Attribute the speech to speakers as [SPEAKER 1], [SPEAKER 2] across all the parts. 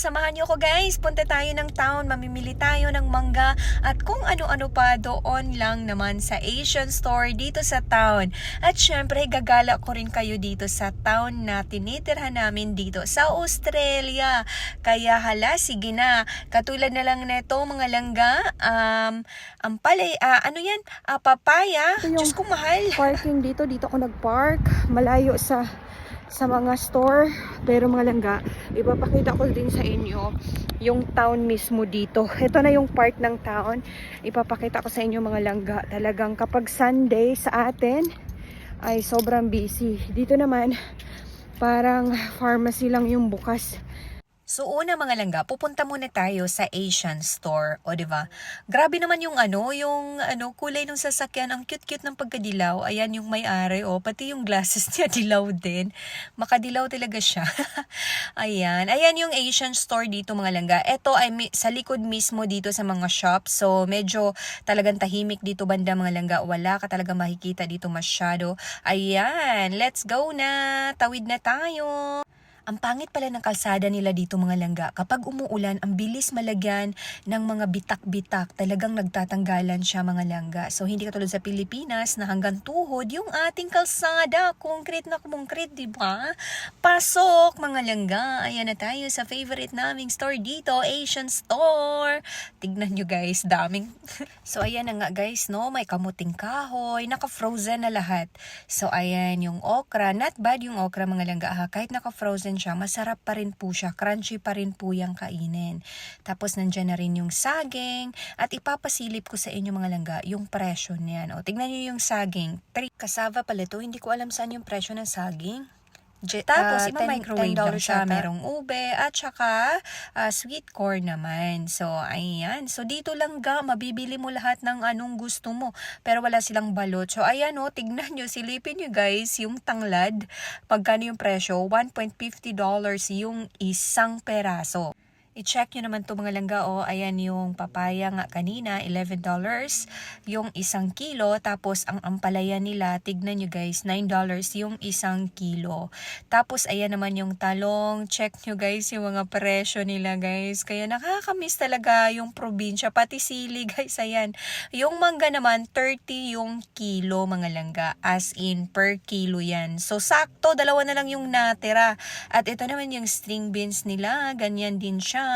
[SPEAKER 1] samahan niyo ko guys. Punta tayo ng town, mamimili tayo ng mangga at kung ano-ano pa doon lang naman sa Asian store dito sa town. At syempre, gagala ko rin kayo dito sa town na tinitirhan namin dito sa Australia. Kaya hala, sige na. Katulad na lang neto mga langga, um, ang palay, ah, ano yan, Ah, papaya.
[SPEAKER 2] Ito
[SPEAKER 1] Diyos ko mahal.
[SPEAKER 2] parking dito. Dito ako nag-park. Malayo sa sa mga store. Pero mga langga, ipapakita ko din sa inyo yung town mismo dito. Ito na yung part ng town. Ipapakita ko sa inyo mga langga. Talagang kapag Sunday sa atin ay sobrang busy. Dito naman parang pharmacy lang yung bukas.
[SPEAKER 1] So una mga langga, pupunta muna tayo sa Asian store, o di ba? Grabe naman yung ano, yung ano kulay ng sasakyan, ang cute-cute ng pagkadilaw. Ayan yung may-ari, oh, pati yung glasses niya dilaw din. Makadilaw talaga siya. ayan, ayan yung Asian store dito mga langga. Ito ay sa likod mismo dito sa mga shop. So medyo talagang tahimik dito banda mga langga. Wala ka talaga makikita dito masyado. Ayan, let's go na. Tawid na tayo. Ang pangit pala ng kalsada nila dito mga langga. Kapag umuulan, ang bilis malagyan ng mga bitak-bitak. Talagang nagtatanggalan siya mga langga. So hindi katulad sa Pilipinas na hanggang tuhod yung ating kalsada. Concrete na concrete, di ba? Pasok mga langga. Ayan na tayo sa favorite naming store dito, Asian Store. Tignan nyo guys, daming. so ayan na nga guys, no? May kamuting kahoy, naka-frozen na lahat. So ayan yung okra. Not bad yung okra mga langga ha. Kahit naka-frozen siya, masarap pa rin po siya. Crunchy pa rin po yung kainin. Tapos nandyan na rin yung saging. At ipapasilip ko sa inyo mga langga yung presyo niyan. O, tignan nyo yung saging. Three kasava pala to. Hindi ko alam saan yung presyo ng saging. Je-
[SPEAKER 2] Tapos,
[SPEAKER 1] ah,
[SPEAKER 2] ipa-microwave
[SPEAKER 1] $10
[SPEAKER 2] lang
[SPEAKER 1] siya. Merong ube at saka ah, sweet corn naman. So, ayan. So, dito lang ga, mabibili mo lahat ng anong gusto mo. Pero wala silang balot. So, ayan o, tignan nyo, silipin nyo guys, yung tanglad. Pagkano yung presyo? $1.50 yung isang peraso. I-check nyo naman to mga langga o. Ayan yung papaya nga kanina, $11. Yung isang kilo. Tapos ang ampalaya nila, tignan nyo guys, $9 yung isang kilo. Tapos ayan naman yung talong. Check nyo guys yung mga presyo nila guys. Kaya nakakamiss talaga yung probinsya. Pati sili guys, ayan. Yung mangga naman, 30 yung kilo mga langga. As in, per kilo yan. So, sakto, dalawa na lang yung natira. At ito naman yung string beans nila. Ganyan din siya.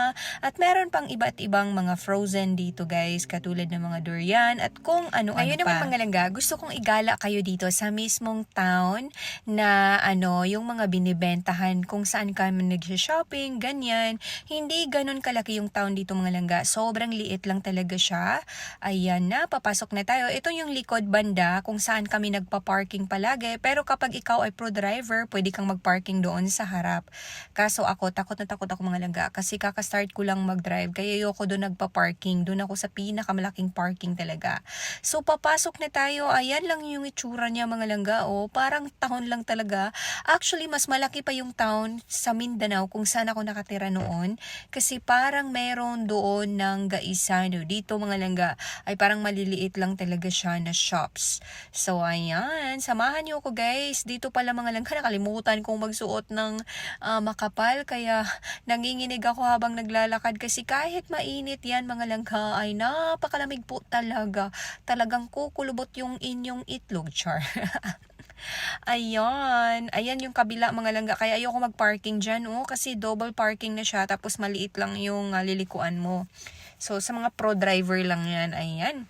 [SPEAKER 1] At meron pang iba't ibang mga frozen dito guys. Katulad ng mga durian at kung ano-ano
[SPEAKER 2] Ayun
[SPEAKER 1] pa.
[SPEAKER 2] naman,
[SPEAKER 1] mga langga, gusto kong igala kayo dito sa mismong town na ano, yung mga binibentahan kung saan kami nag-shopping, ganyan. Hindi ganun kalaki yung town dito mga langga. Sobrang liit lang talaga siya. Ayan na, papasok na tayo. Ito yung likod banda kung saan kami nagpa-parking palagi. Pero kapag ikaw ay pro driver, pwede kang mag-parking doon sa harap. Kaso ako, takot na takot ako mga langga kasi kakastart ko lang mag-drive. Kaya ayoko doon nagpa-parking. Doon ako sa pinakamalaking parking talaga. So papasok na tayo. Ayan lang yung itsura niya mga langga. Oh, parang town lang talaga. Actually, mas malaki pa yung town sa Mindanao kung saan ako nakatira noon. Kasi parang meron doon ng gaisano. Dito mga langga ay parang maliliit lang talaga siya na shops. So ayan, samahan niyo ako guys. Dito pala mga langga nakalimutan kong magsuot ng ah, makapal. Kaya nanginginig ako habang naglalakad kasi kahit mainit yan mga langga ay napakalamig po talaga. Talagang kukulubot yung inyong itlog, char. Ayan. Ayan yung kabila mga langga. Kaya ayoko mag-parking dyan, oh. Kasi double parking na siya. Tapos maliit lang yung ah, lilikuan mo. So, sa mga pro driver lang yan. Ayan.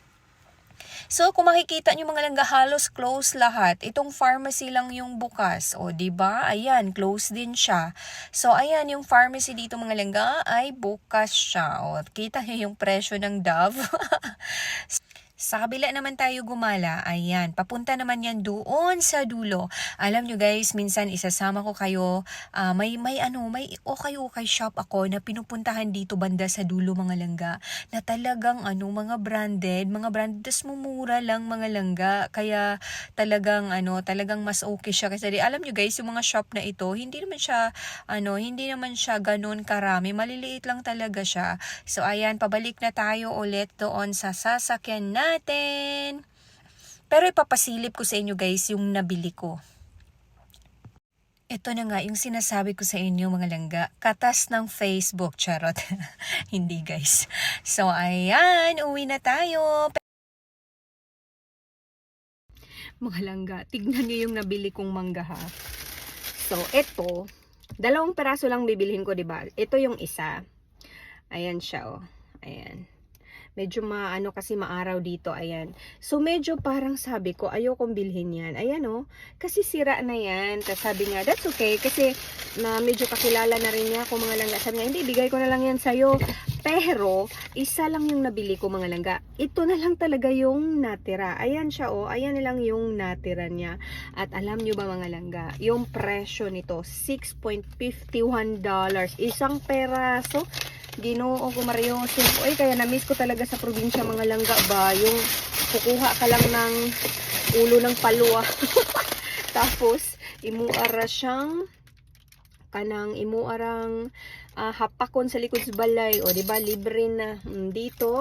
[SPEAKER 1] So, kung makikita nyo mga langga, halos close lahat. Itong pharmacy lang yung bukas. O, ba? Ayan, close din siya. So, ayan, yung pharmacy dito mga langga ay bukas siya. O, kita nyo yung presyo ng Dove. Sa kabila naman tayo gumala, ayan, papunta naman yan doon sa dulo. Alam nyo guys, minsan isasama ko kayo, ah, may, may ano, may okay-okay shop ako na pinupuntahan dito banda sa dulo mga langga, na talagang ano, mga branded, mga branded, tas mumura lang mga langga. Kaya talagang ano, talagang mas okay siya. Kasi alam nyo guys, yung mga shop na ito, hindi naman siya, ano, hindi naman siya ganun karami. Maliliit lang talaga siya. So ayan, pabalik na tayo ulit doon sa sasakyan natin. Pero ipapasilip ko sa inyo guys yung nabili ko. Ito na nga yung sinasabi ko sa inyo mga langga. Katas ng Facebook, charot. Hindi guys. So ayan, uwi na tayo.
[SPEAKER 2] Mga langga, tignan niyo yung nabili kong mangga ha. So, ito, dalawang peraso lang bibilhin ko, 'di ba? Ito yung isa. Ayan siya, oh. Ayan. Medyo maano kasi maaraw dito, ayan. So, medyo parang sabi ko, ayokong bilhin yan. Ayan, oh. Kasi sira na yan. Tapos sabi nga, that's okay. Kasi na medyo kakilala na rin niya ako mga langga. Sabi nga, hindi, bigay ko na lang yan sa'yo. Pero, isa lang yung nabili ko mga langga. Ito na lang talaga yung natira. Ayan siya, oh. Ayan na lang yung natira niya. At alam nyo ba mga langga, yung presyo nito, $6.51. Isang peraso. Ginoo ko Mario. Oy, kaya na-miss ko talaga sa probinsya mga langga ba. Yung kukuha ka lang ng ulo ng palwa. Tapos, imuara siyang kanang imuarang ah, hapakon sa likod sa balay o di ba libre na Mm, dito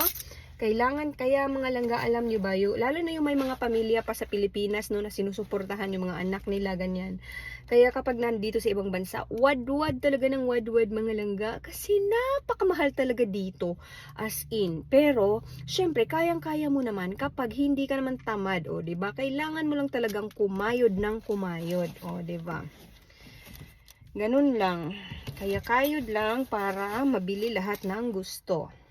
[SPEAKER 2] kailangan kaya mga langga alam nyo ba yung, lalo na yung may mga pamilya pa sa Pilipinas no na sinusuportahan yung mga anak nila ganyan. Kaya kapag nandito sa ibang bansa wad-wad talaga ng wad-wad mga langga. Kasi napakamahal talaga dito as in. Pero syempre kayang-kaya mo naman kapag hindi ka naman tamad o ba? Kailangan mo lang talagang kumayod ng kumayod o ba? Ganun lang. Kaya kayod lang para mabili lahat ng gusto.